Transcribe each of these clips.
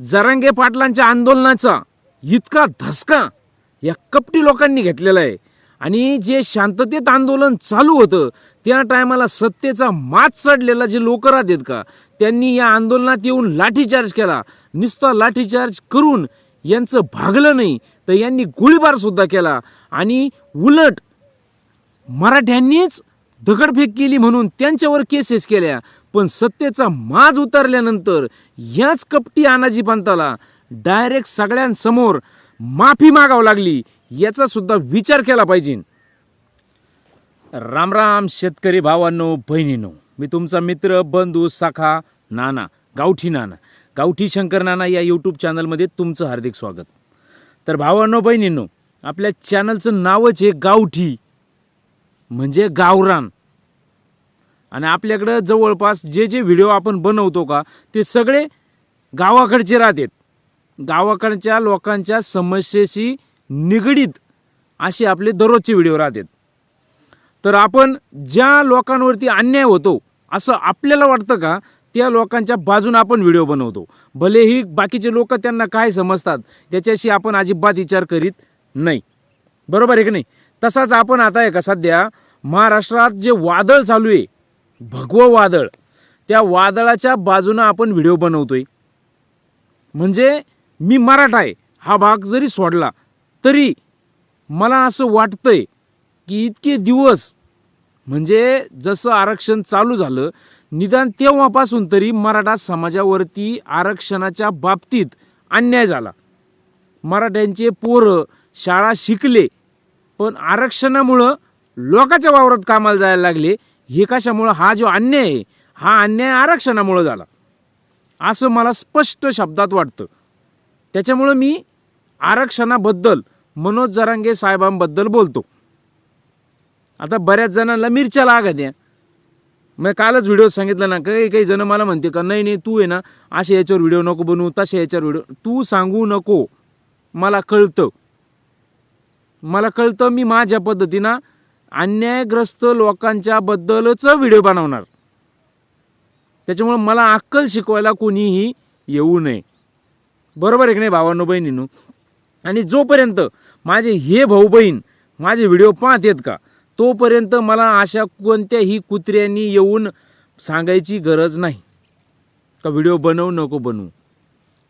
जरांगे पाटलांच्या आंदोलनाचा इतका धसका या कपटी लोकांनी घेतलेला आहे. आणि जे शांततेत आंदोलन चालू होतं त्या टायमाला सत्तेचा मात चढलेला जे लोक राहतात का त्यांनी या आंदोलनात येऊन लाठीचार्ज केला. नुसता लाठीचार्ज करून यांचं भागलं नाही तर यांनी गोळीबार सुद्धा केला. आणि उलट मराठ्यांनीच दगडफेक केली म्हणून त्यांच्यावर केसेस केल्या. पण सत्तेचा माज उतरल्यानंतर याच कपटी आनाजी पंताला डायरेक्ट सगळ्यांसमोर माफी मागावं लागली याचा सुद्धा विचार केला पाहिजे. रामराम शेतकरी भावांनो बहिणींनो. मी तुमचा मित्र बंधू साखा नाना गावठी नाना गावठी शंकर नाना या यूट्यूब चॅनलमध्ये तुमचं हार्दिक स्वागत. तर भावांनो बहिणींनो आपल्या चॅनलचं नावच आहे गावठी. म्हणजे गावरान. आणि आपल्याकडं जवळपास जे जे व्हिडिओ आपण बनवतो का ते सगळे गावाकडचे राहतात. गावाकडच्या लोकांच्या समस्येशी निगडीत असे आपले दररोजचे व्हिडिओ राहतात. तर आपण ज्या लोकांवरती अन्याय होतो असं आपल्याला वाटतं का त्या लोकांच्या बाजून आपण व्हिडिओ बनवतो. भलेही बाकीचे लोक त्यांना काय समजतात त्याच्याशी आपण अजिबात विचार करीत नाही. बरोबर आहे की नाही? तसाच आपण आता आहे का सध्या महाराष्ट्रात जे वादळ चालू आहे भगवं वादळ. त्या वादळाच्या बाजूनं आपण व्हिडिओ बनवतोय. म्हणजे मी मराठा आहे. हा भाग जरी सोडला तरी मला असं वाटतंय की इतके दिवस म्हणजे जसं आरक्षण चालू झालं निदान तेव्हापासून तरी मराठा समाजावरती आरक्षणाच्या बाबतीत अन्याय झाला. मराठ्यांचे पोरं शाळा शिकले पण आरक्षणामुळं लोकांच्या वावरात कामाला जायला लागले हे कशामुळं? हा जो अन्याय आहे हा अन्याय आरक्षणामुळं झाला. असं मला स्पष्ट शब्दात वाटतं. त्याच्यामुळं मी आरक्षणाबद्दल मनोज जरांगे साहेबांबद्दल बोलतो. आता बऱ्याच जणांना मिरच्या लागत द्या मग कालच व्हिडिओ सांगितलं ना काही काही जण मला म्हणते का नाही नाही तू आहे ना असे याच्यावर व्हिडिओ नको बनवू तशा याच्यावर व्हिडिओ तू सांगू नको. मला कळतं. मला कळतं मी माझ्या पद्धतीनं अन्यायग्रस्त लोकांच्या बद्दलच व्हिडिओ बनवणार. त्याच्यामुळं मला अक्कल शिकवायला कोणीही येऊ नये. बरोबर आहे की नाही भावांनो बहिणीनो? आणि जोपर्यंत माझे हे भाऊ बहीण माझे व्हिडिओ पाहत आहेत का तोपर्यंत मला अशा कोणत्याही कुत्र्यांनी येऊन सांगायची गरज नाही. का व्हिडिओ बनवू नको बनवू.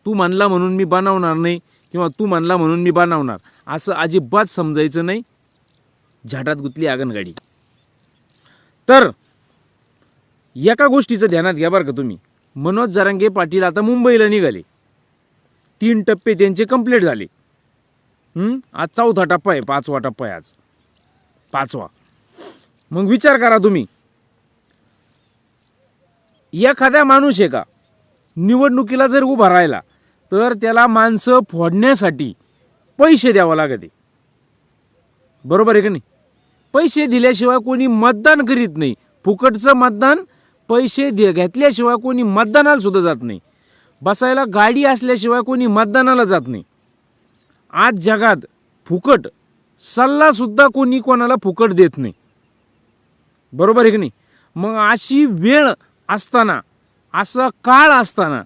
तू म्हणला म्हणून मी बनवणार नाही किंवा तू म्हणला म्हणून मी बनवणार. असं अजिबात समजायचं नाही. झाटात गुतली आगनगाडी. तर एका गोष्टीचं ध्यानात घ्या बरं का तुम्ही. मनोज जरांगे पाटील आता मुंबईला निघाले. तीन टप्पे त्यांचे कंप्लीट झाले. आज चौथा टप्पा आहे पाचवा टप्पा आहे आज. पाचवा. मग विचार करा तुम्ही. एखाद्या माणूस आहे का निवडणुकीला जर उभा राहिला तर त्याला माणसं फोडण्यासाठी पैसे द्यावं लागते. बरोबर आहे का नाही? पैसे दिल्याशिवाय कोणी मतदान करीत नाही. फुकटचं मतदान पैसे दे घेतल्याशिवाय कोणी मतदानाला सुद्धा जात नाही. बसायला गाडी असल्याशिवाय कोणी मतदानाला जात नाही. आज जगात फुकट सल्ला सुद्धा कोणी कोणाला फुकट देत नाही. बरोबर आहे की नाही? मग अशी वेळ असताना असा काळ असताना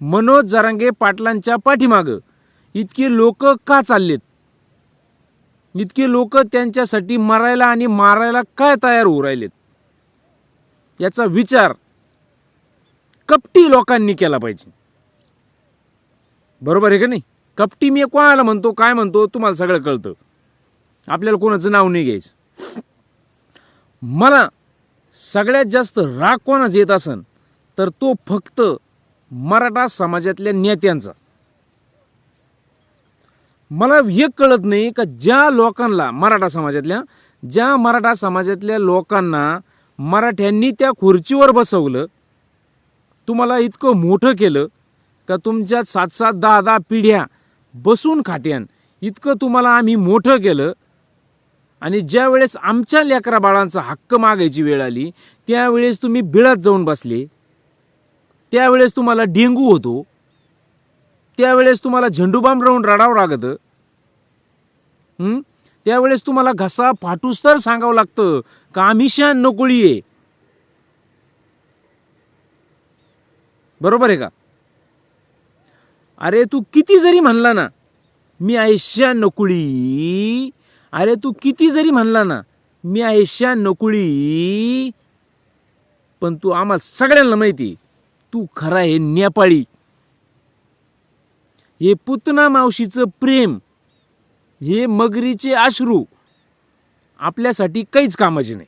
मनोज जरांगे पाटलांच्या पाठीमागं इतके लोक का चाललेत? इतके लोक त्यांच्यासाठी मरायला आणि मारायला काय तयार होऊ राहिलेत? याचा विचार कपटी लोकांनी केला पाहिजे. बरोबर आहे का नाही? कपटी मी कोणाला म्हणतो काय म्हणतो तुम्हाला सगळं कळतं. आपल्याला कोणाचं नाव नाही घ्यायचं. मला सगळ्यात जास्त राग कोणाच येत असन तर तो फक्त मराठा समाजातल्या नेत्यांचा. मला हे कळत नाही का ज्या लोकांना मराठा समाजातल्या ज्या मराठा समाजातल्या लोकांना मराठ्यांनी त्या खुर्चीवर बसवलं तुम्हाला इतकं मोठं केलं का तुमच्या सात सात दहा दहा पिढ्या बसून खात्यान. इतकं तुम्हाला आम्ही मोठं केलं. आणि ज्या वेळेस आमच्या लेकरा बाळांचा हक्क मागायची वेळ आली त्यावेळेस तुम्ही बिळात जाऊन बसले. त्यावेळेस तुम्हाला डेंगू होतो. त्यावेळेस तुम्हाला झेंडूबाम राहून रडावं लागतं. त्यावेळेस तुम्हाला घसा फाटूस तर सांगावं लागतं का आम्ही शान नकोळी आहे. बरोबर आहे का? अरे तू किती जरी म्हणला ना मी आयशा नकुळी अरे तू किती जरी म्हणला ना मी आयशा नकुळी पण तू आम्हाला सगळ्यांना माहिती तू खरा आहे नेपाळी. हे पुतना मावशीचं प्रेम हे मगरीचे अश्रू आपल्यासाठी काहीच कामाचे नाही.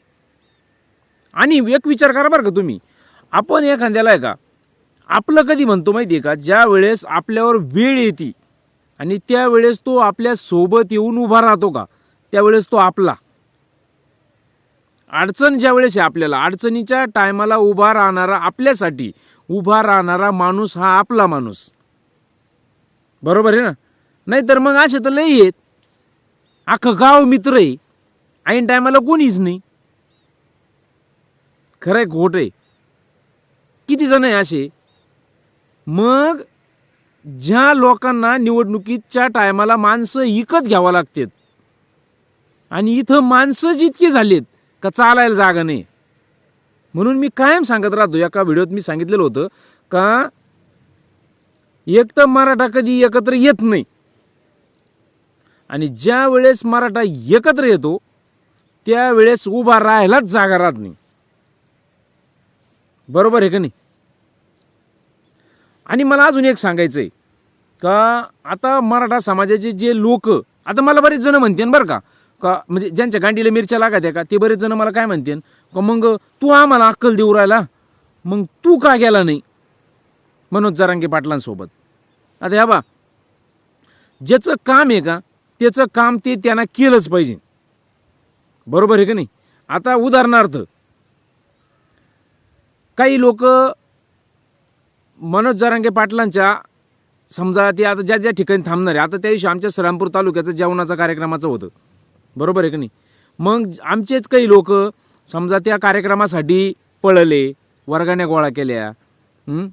आणि एक विचार करा बरं का तुम्ही. आपण एखाद्याला आहे का आपलं कधी म्हणतो माहिती आहे का ज्या वेळेस आपल्यावर वेळ येते आणि त्यावेळेस तो आपल्यासोबत येऊन उभा राहतो का त्यावेळेस तो आपला. अडचण ज्या वेळेस आहे आपल्याला अडचणीच्या टायमाला उभा राहणारा आपल्यासाठी उभा राहणारा माणूस हा आपला माणूस. बरोबर आहे ना? नाहीतर मग असे तर लई आहेत. अख्खं गाव मित्र आहे. ऐन टायमाला कोणीच नाही. खरंय खोट आहे. किती जण आहे असे? मग ज्या लोकांना निवडणुकीच्या टायमाला माणसं विकत घ्यावं लागतात आणि इथं माणसं जितकी झालीत का चालायला जागा नाही. म्हणून मी कायम सांगत राहतो एका व्हिडिओत मी सांगितलेलं होतं का एक तर मराठा कधी एकत्र येत नाही. आणि ज्या वेळेस मराठा एकत्र येतो त्यावेळेस उभा राहायलाच जागा राहत नाही. बरोबर आहे का नाही? आणि मला अजून एक सांगायचं आहे का आता मराठा समाजाचे जे लोक आता मला बरेच जण म्हणते बरं का का म्हणजे ज्यांच्या गांडीला मिरच्या लागत का ते बरेच जण मला काय म्हणते का मग तू आम्हाला अक्कल देऊ राहिला मग तू का गेला नाही? मनोज जरांगे पाटलांसोबत. आता ह्या बा ज्याचं काम आहे का त्याचं काम ते त्यांना केलंच पाहिजे. बरोबर आहे का नाही? आता उदाहरणार्थ काही लोक मनोज जरांगे पाटलांच्या समजा ते आता ज्या ज्या ठिकाणी थांबणार आहे आता त्या दिवशी आमच्या श्रीरामपूर तालुक्याचं जेवणाचं कार्यक्रमाचं होतं. बरोबर आहे का नाही? मग आमचेच काही लोक समजा त्या कार्यक्रमासाठी पळले वर्गाने गोळा केल्या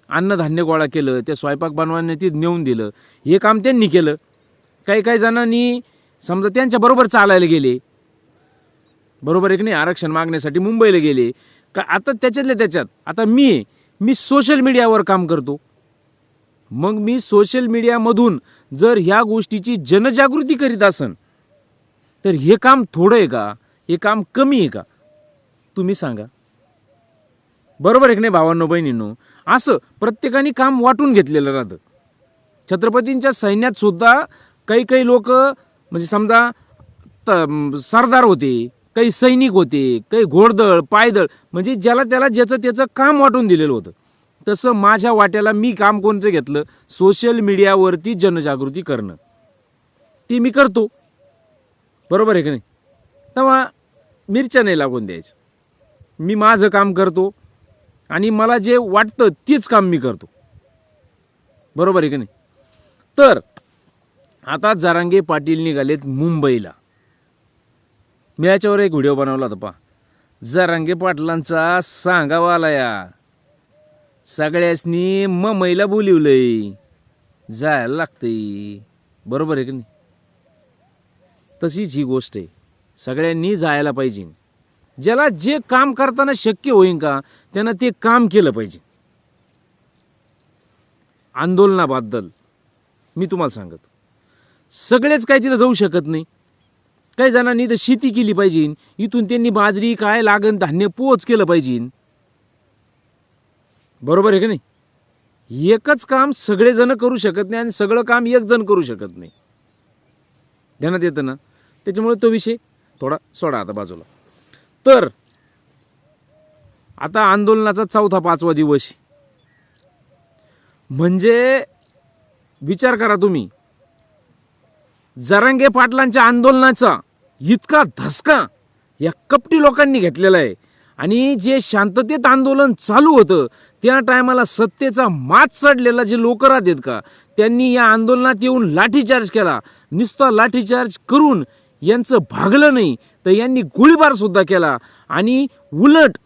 अन्नधान्य गोळा केलं ते स्वयंपाक बनवाने ते नेऊन दिलं. हे काम त्यांनी केलं. काही काही जणांनी समजा त्यांच्याबरोबर चालायला गेले. बरोबर आहे की नाही? आरक्षण मागण्यासाठी मुंबईला गेले. का आता त्याच्यातल्या त्याच्यात आता मी आहे, मी सोशल मीडियावर काम करतो. मग मी सोशल मीडियामधून जर ह्या गोष्टीची जनजागृती करीत असन तर हे काम थोडं आहे का? हे काम कमी आहे का? तुम्ही सांगा. बरोबर आहे की नाही भावांनो बहिणींनो? असं प्रत्येकाने काम वाटून घेतलेलं राहतं. छत्रपतींच्या सैन्यात सुद्धा काही काही लोक म्हणजे समजा त- सरदार होते काही सैनिक होते काही घोडदळ पायदळ म्हणजे ज्याला त्याला ज्याचं त्याचं काम वाटून दिलेलं होतं. तसं माझ्या वाट्याला मी काम कोणतं घेतलं? सोशल मीडियावरती जनजागृती करणं. ती मी करतो. बरोबर आहे का नाही? तेव्हा मिरच्या नाही लागून द्यायचं मी माझं काम करतो. आणि मला जे वाटतं तेच काम मी करतो. बरोबर आहे की नाही? तर आता जरांगे पाटील निघालेत मुंबईला. मी याच्यावर एक व्हिडिओ बनवला होता पा जरांगे पाटलांचा सांगावाला या सगळ्यासनी ममईला बोलिवलंय. जायला लागतंय. बरोबर आहे की नाही? तशीच ही गोष्ट आहे. सगळ्यांनी जायला पाहिजे. ज्याला जे काम करताना शक्य होईन का त्यांना ते काम केलं पाहिजे. आंदोलनाबद्दल मी तुम्हाला सांगत. सगळेच काय तिथं जाऊ शकत नाही. काही जणांनी तर शेती केली पाहिजे. इथून त्यांनी बाजरी काय लागन धान्य पोच केलं पाहिजे. बरोबर आहे का नाही? एकच काम सगळेजण करू शकत नाही आणि सगळं काम एक जण करू शकत नाही. ध्यानात येतं ना? त्याच्यामुळे तो विषय थोडा सोडा आता बाजूला. तर आता आंदोलनाचा चौथा पाचवा दिवस. म्हणजे विचार करा तुम्ही. जरांगे पाटलांच्या आंदोलनाचा इतका धसका या कपटी लोकांनी घेतलेला आहे. आणि जे शांततेत आंदोलन चालू होतं त्या टायमाला सत्तेचा मात चढलेला जे लोक राहतात का त्यांनी या आंदोलनात येऊन लाठीचार्ज केला. नुसता लाठीचार्ज करून यांचं भागलं नाही तर यांनी गोळीबार सुद्धा केला. आणि उलट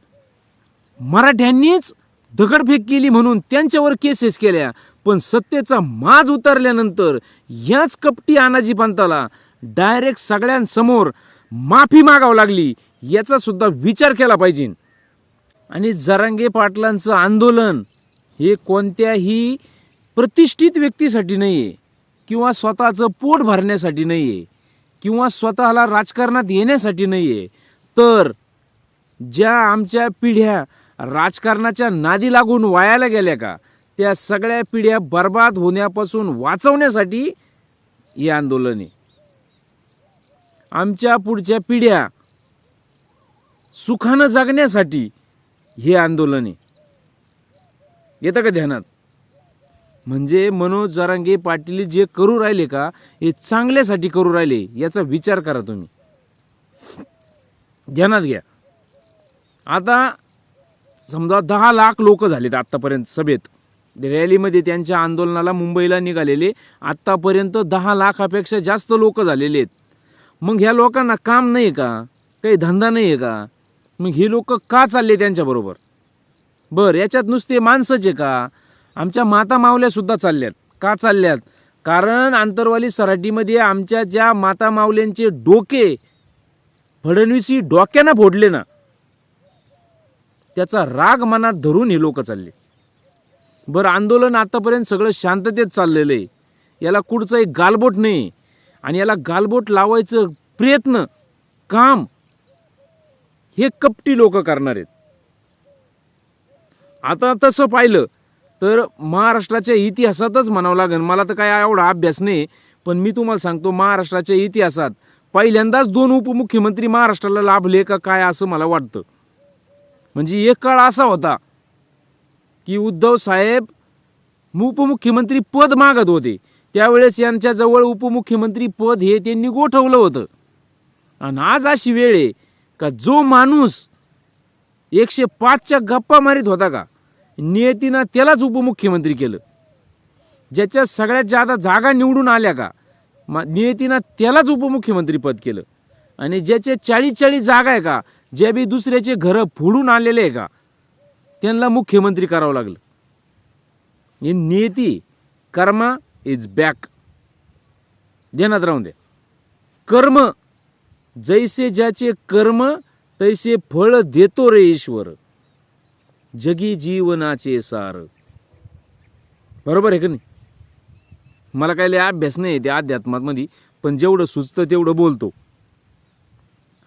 मराठ्यांनीच दगडफेक केली म्हणून त्यांच्यावर केसेस केल्या. पण सत्तेचा माज उतरल्यानंतर याच कपटी आनाजी पंताला डायरेक्ट सगळ्यांसमोर माफी मागावं लागली. याचा सुद्धा विचार केला पाहिजे. आणि जरांगे पाटलांचं आंदोलन हे कोणत्याही प्रतिष्ठित व्यक्तीसाठी नाही आहे किंवा स्वतःचं पोट भरण्यासाठी नाही आहे किंवा स्वतःला राजकारणात येण्यासाठी नाही आहे तर ज्या आमच्या पिढ्या राजकारणाच्या नादी लागून वायाला गेल्या का? त्या सगळ्या पिढ्या बर्बाद होण्यापासून वाचवण्यासाठी हे आंदोलन. आहे आमच्या पुढच्या पिढ्या सुखानं जगण्यासाठी हे आंदोलन. आहे येतं का ध्यानात? म्हणजे मनोज जरांगे पाटील जे करू राहिले का हे चांगल्यासाठी करू राहिले याचा विचार करा तुम्ही. ध्यानात घ्या. आता समजा दहा लाख लोक झालेत आत्तापर्यंत सभेत. रॅलीमध्ये त्यांच्या आंदोलनाला मुंबईला निघालेले आत्तापर्यंत दहा लाखापेक्षा जास्त लोक झालेले आहेत. मग ह्या लोकांना काम नाही का? काही धंदा नाही आहे का? मग ही लोक का चालले त्यांच्याबरोबर बरं याच्यात नुसते माणसंच आहे का? आमच्या माता मावल्यासुद्धा चालल्यात. का चालल्यात? कारण आंतरवाली सराटीमध्ये आमच्या ज्या माता मावल्यांचे डोके फडणवीसी डोक्यानं फोडले ना. त्याचा राग मनात धरून हे लोक चालले. बरं आंदोलन आतापर्यंत सगळं शांततेत चाललेलं आहे. याला कुठचं एक गालबोट नाही. आणि याला गालबोट लावायचं प्रयत्न काम हे कपटी लोक करणार आहेत. आता तसं पाहिलं तर महाराष्ट्राच्या इतिहासातच म्हणावं लागेल. मला तर काय एवढा अभ्यास नाही पण मी तुम्हाला सांगतो महाराष्ट्राच्या इतिहासात पहिल्यांदाच दोन उपमुख्यमंत्री महाराष्ट्राला लाभले का काय असं मला वाटतं. म्हणजे एक काळ असा होता की उद्धव साहेब उपमुख्यमंत्री पद मागत होते. त्यावेळेस यांच्याजवळ उपमुख्यमंत्री पद हे त्यांनी गोठवलं होतं. आणि आज अशी वेळ आहे का जो माणूस एकशे पाचच्या गप्पा मारित होता का नियतीनं त्यालाच उपमुख्यमंत्री केलं. ज्याच्या सगळ्यात जादा जागा निवडून आल्या का मा- नियतीनं त्यालाच उपमुख्यमंत्री पद केलं. आणि ज्याचे चाळीस चाळीस जागा आहे का जे बी दुसऱ्याचे घरं फोडून आलेले आहे का त्यांना मुख्यमंत्री करावं लागलं. हे नियती कर्मा इज बॅक ध्यानात राहून द्या. कर्म जैसे ज्याचे कर्म तैसे फळ देतो रे ईश्वर. जगी जीवनाचे सार. बरोबर आहे का नाही? मला काही अभ्यास नाही त्या अध्यात्मामध्ये पण जेवढं सुचतं तेवढं बोलतो.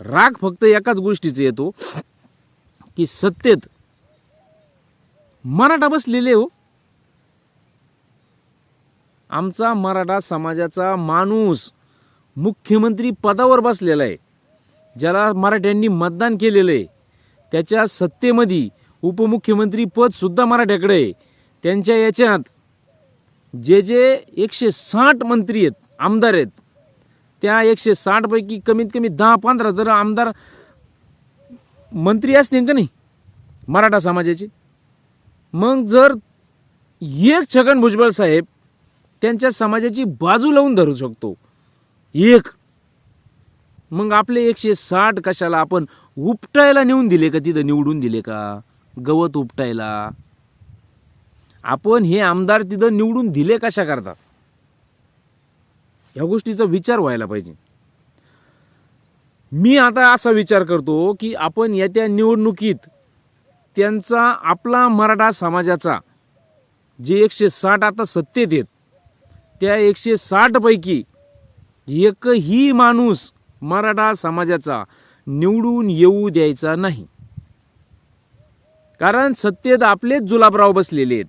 राग फक्त एकाच गोष्टीचा येतो की सत्तेत मराठा बसलेले हो. आमचा मराठा समाजाचा माणूस मुख्यमंत्री पदावर बसलेला आहे. ज्याला मराठ्यांनी मतदान केलेलं आहे. त्याच्या सत्तेमध्ये उपमुख्यमंत्री पदसुद्धा मराठ्याकडे आहे. त्यांच्या याच्यात जे जे एकशे साठ मंत्री आहेत आमदार आहेत त्या एकशे साठपैकी कमीत कमी दहा पंधरा जर आमदार मंत्री असतील का नाही मराठा समाजाचे? मग जर एक छगन भुजबळ साहेब त्यांच्या समाजाची बाजू लावून धरू शकतो एक मग आपले एकशे साठ कशाला आपण उपटायला नेऊन दिले का तिथं निवडून दिले का? गवत उपटायला. आपण हे आमदार तिथं निवडून दिले कशा करतात ह्या गोष्टीचा विचार व्हायला पाहिजे. मी आता असा विचार करतो की आपण येत्या निवडणुकीत त्यांचा आपला मराठा समाजाचा जे एकशे साठ आता सत्तेत आहेत त्या एकशे साठपैकी एकही माणूस मराठा समाजाचा निवडून येऊ द्यायचा नाही. कारण सत्तेत आपलेच जुलाबराव बसलेले आहेत.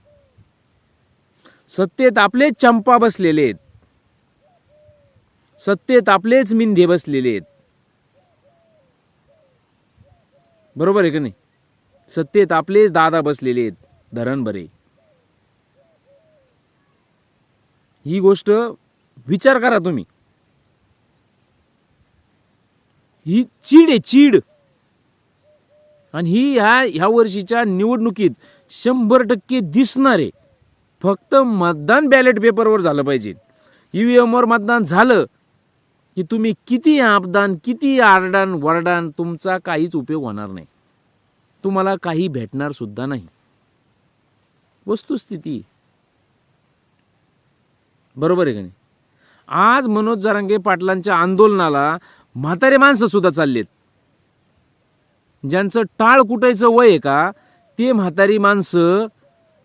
सत्तेत आपलेच चंपा बसलेले आहेत. सत्तेत आपलेच मिंधे बसलेले आहेत. बरोबर आहे का नाही? सत्तेत आपलेच दादा बसलेले आहेत धरण बरे ही गोष्ट विचार करा तुम्ही. ही चीड आहे चीड. आणि ही ह्या ह्या वर्षीच्या निवडणुकीत शंभर टक्के दिसणार आहे. फक्त मतदान बॅलेट पेपरवर झालं पाहिजे. ईव्हीएमवर मतदान झालं की तुम्ही किती आपदान किती आरडान वरडान तुमचा काहीच उपयोग होणार नाही. तुम्हाला काही भेटणार सुद्धा नाही. वस्तुस्थिती. बरोबर आहे का नाही? आज मनोज जरांगे पाटलांच्या आंदोलनाला म्हातारे माणसं सुद्धा चाललेत. ज्यांचं टाळ कुटायचं वय आहे का ते म्हातारी माणसं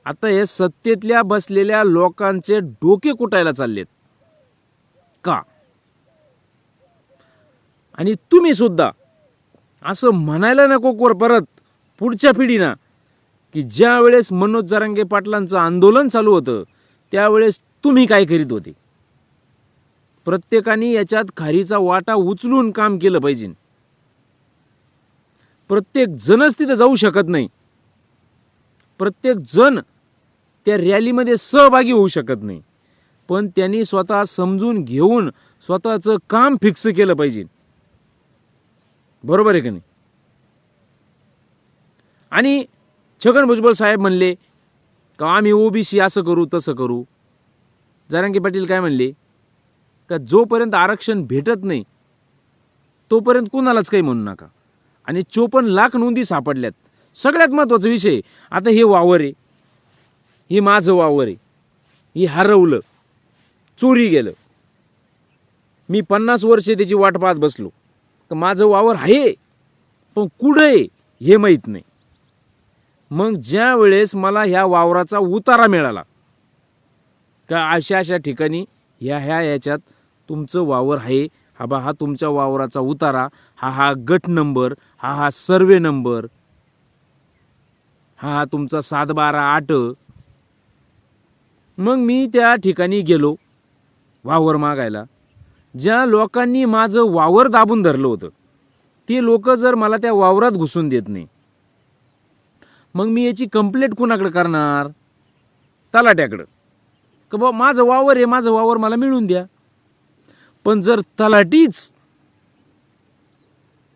आता हे सत्तेतल्या बसलेल्या लोकांचे डोके कुटायला चाललेत. का? आणि तुम्ही सुद्धा. असं म्हणायला नको कोर परत पुढच्या पिढीना की ज्या वेळेस मनोज जरांगे पाटलांचं आंदोलन चालू होतं त्यावेळेस तुम्ही काय करीत होते? प्रत्येकाने याच्यात खारीचा वाटा उचलून काम केलं पाहिजे. प्रत्येक जणच तिथं जाऊ शकत नाही. प्रत्येक जण त्या रॅलीमध्ये सहभागी होऊ शकत नाही. पण त्यांनी स्वतः समजून घेऊन स्वतःचं काम फिक्स केलं पाहिजे. बरोबर आहे का नाही? आणि छगन भुजबळ साहेब म्हणले का आम्ही ओबीसी असं करू तसं करू? जरांगे पाटील काय म्हणले का जोपर्यंत आरक्षण भेटत नाही तोपर्यंत कुणालाच काही म्हणू नका. आणि चोपन्न लाख नोंदी सापडल्यात. सगळ्यात महत्त्वाचा विषय आता हे वावर आहे. हे माझं वावर आहे. हे हरवलं. चोरी गेलं. मी पन्नास वर्षे त्याची वाट पाहत बसलो. का माझं वावर आहे पण कुठं आहे हे माहीत नाही. मग ज्या वेळेस मला ह्या वावराचा उतारा मिळाला का अशा अशा ठिकाणी ह्या ह्या याच्यात तुमचं वावर आहे हा बा हा तुमच्या वावराचा उतारा हा हा गट नंबर हा हा सर्वे नंबर हा हा तुमचा सात बारा आठ. मग मी त्या ठिकाणी गेलो वावर मागायला. ज्या लोकांनी माझं वावर दाबून धरलं होतं ते लोक जर मला त्या वावरात घुसून देत नाही मग मी याची कंप्लेंट कुणाकडे करणार? तलाट्याकडं. का बा माझं वावर आहे माझं वावर मला मिळून द्या. पण जर तलाटीच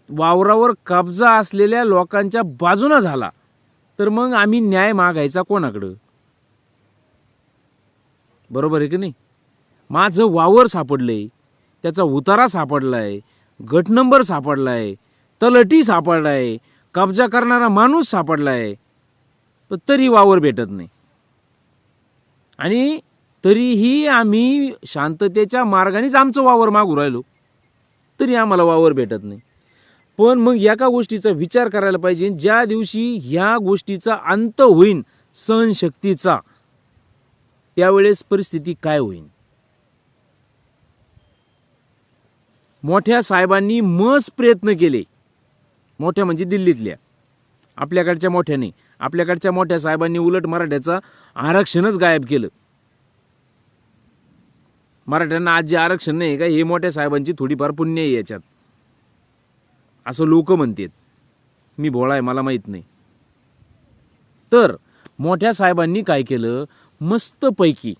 वावरावर कब्जा असलेल्या लोकांच्या बाजूनं झाला तर मग आम्ही न्याय मागायचा कोणाकडं? बरोबर आहे की नाही? माझं वावर सापडलंय. त्याचा उतारा सापडलाय गट नंबर सापडलाय तलटी सापडलाय कब्जा करणारा माणूस सापडलाय पण तरी वावर भेटत नाही. आणि तरीही आम्ही शांततेच्या मार्गानेच आमचं वावर मागू राहिलो. तरी आम्हाला वावर भेटत नाही. पण मग एका गोष्टीचा विचार करायला पाहिजे ज्या दिवशी ह्या गोष्टीचा अंत होईन सहनशक्तीचा त्यावेळेस परिस्थिती काय होईल मोठ्या साहेबांनी मस प्रयत्न केले. मोठ्या म्हणजे दिल्लीतल्या. आपल्याकडच्या मोठ्याने. आपल्याकडच्या मोठ्या साहेबांनी उलट मराठ्याचं आरक्षणच गायब केलं. मराठ्यांना आज जे आरक्षण नाही का हे मोठ्या साहेबांची थोडीफार पुण्य आहे याच्यात. असं लोक म्हणतात. मी भोळा आहे मला माहीत नाही. तर मोठ्या साहेबांनी काय केलं? मस्तपैकी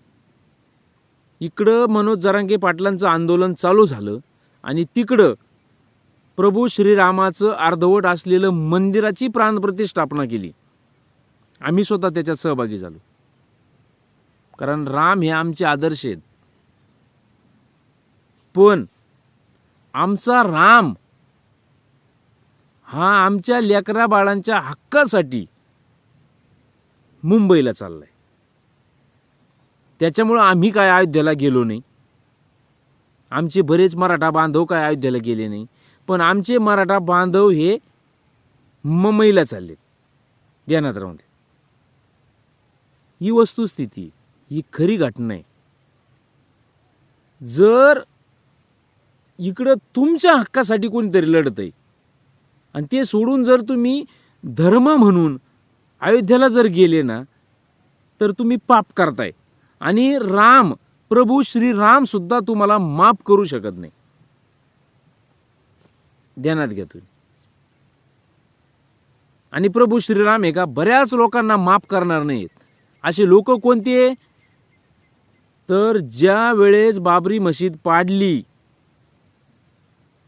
इकडं मनोज जरांगे पाटलांचं आंदोलन चालू झालं. आणि तिकडं प्रभू श्रीरामाचं अर्धवट असलेलं मंदिराची प्राणप्रतिष्ठापना केली. आम्ही स्वतः त्याच्यात सहभागी झालो. कारण राम हे आमचे आदर्श आहेत. पण आमचा राम हा आमच्या लेकरा बाळांच्या हक्कासाठी मुंबईला चाललाय. त्याच्यामुळं आम्ही काय अयोध्येला गेलो नाही. आमचे बरेच मराठा बांधव काय अयोध्येला गेले नाही. पण आमचे मराठा बांधव हे मुंबईला चालले. ध्यानात राहून. ही वस्तुस्थिती ही खरी घटना आहे. जर इकडं तुमच्या हक्कासाठी कोणीतरी लढत आहे आणि ते सोडून जर तुम्ही धर्म म्हणून अयोध्येला जर गेले ना तर तुम्ही पाप करताय. आणि राम प्रभू श्रीराम सुद्धा तुम्हाला माफ करू शकत नाही. ध्यानात घ्या तुम्ही. आणि प्रभू श्रीराम हे का बऱ्याच लोकांना माफ करणार नाहीत. असे लोक कोणते? तर ज्या वेळेस बाबरी मशीद पाडली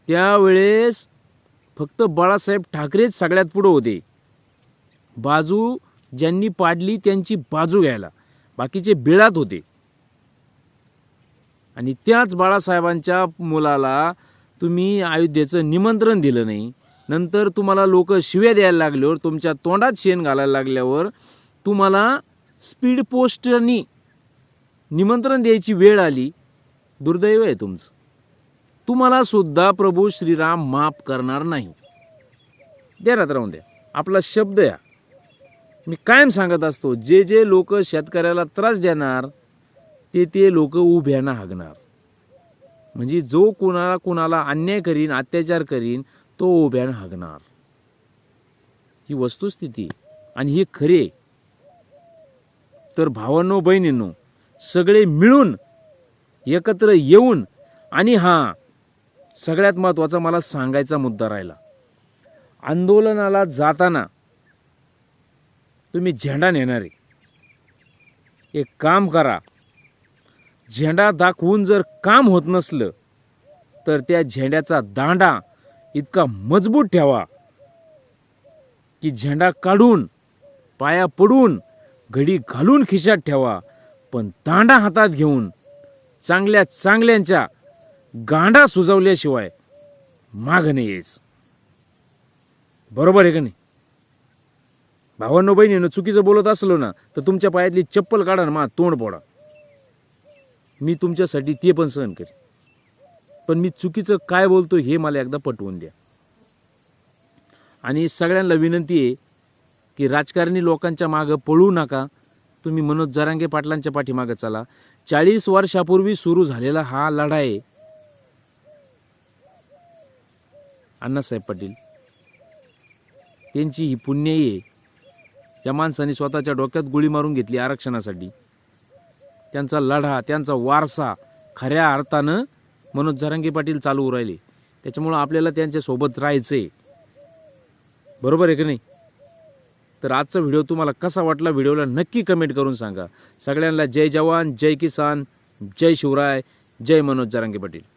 त्यावेळेस फक्त बाळासाहेब ठाकरेच सगळ्यात पुढं होते. बाजू ज्यांनी पाडली त्यांची बाजू घ्यायला. बाकीचे बिळात होते. आणि त्याच बाळासाहेबांच्या मुलाला तुम्ही अयोध्येचं निमंत्रण दिलं नाही. नंतर तुम्हाला लोक शिव्या द्यायला लागल्यावर तुमच्या तोंडात शेण घालायला लागल्यावर तुम्हाला स्पीड पोस्टनी निमंत्रण द्यायची वेळ आली. दुर्दैव आहे तुमचं. तुम्हाला सुद्धा प्रभू श्रीराम माफ करणार नाही. द्या राहून द्या. आपला शब्द या. मी कायम सांगत असतो जे जे लोक शेतकऱ्याला त्रास देणार ते ते लोक उभ्यानं हागणार. म्हणजे जो कुणाला कुणाला अन्याय करीन अत्याचार करीन तो उभ्यानं हागणार. ही वस्तुस्थिती. आणि हे खरे. तर भावांनो बहिणींनो सगळे मिळून एकत्र येऊन आणि हा सगळ्यात महत्त्वाचा मला सांगायचा मुद्दा राहिला. आंदोलनाला जाताना तुम्ही झेंडा नेणारे. एक काम करा. झेंडा दाखवून जर काम होत नसलं तर त्या झेंड्याचा दांडा इतका मजबूत ठेवा की झेंडा काढून पाया पडून घडी घालून खिशात ठेवा पण दांडा हातात घेऊन चांगल्या चांगल्यांच्या गांडा सुजवल्याशिवाय माग नाही बरोबर आहे का नाही? भावांनो बहिणीनं चुकीचं बोलत असलो ना तर तुमच्या पायातली चप्पल काढा ना मा तोंड पोडा मी तुमच्यासाठी ते पण सहन करेन. पण मी चुकीचं काय बोलतो हे मला एकदा पटवून द्या. आणि सगळ्यांना विनंती आहे की राजकारणी लोकांच्या मागं पळू नका. तुम्ही मनोज जरांगे पाटलांच्या पाठीमागं चला. चाळीस वर्षापूर्वी सुरू झालेला हा लढा आहे अण्णासाहेब पाटील त्यांची ही पुण्याई आहे. या माणसाने स्वतःच्या डोक्यात गोळी मारून घेतली आरक्षणासाठी. त्यांचा लढा त्यांचा वारसा खऱ्या अर्थानं मनोज झरंगे पाटील चालू राहिले. त्याच्यामुळं आपल्याला त्यांच्यासोबत राहायचं आहे बरोबर आहे की नाही? तर आजचा व्हिडिओ तुम्हाला कसा वाटला व्हिडिओला नक्की कमेंट करून सांगा. सगळ्यांना जय जवान जय किसान जय शिवराय जय मनोज जरांगे पाटील.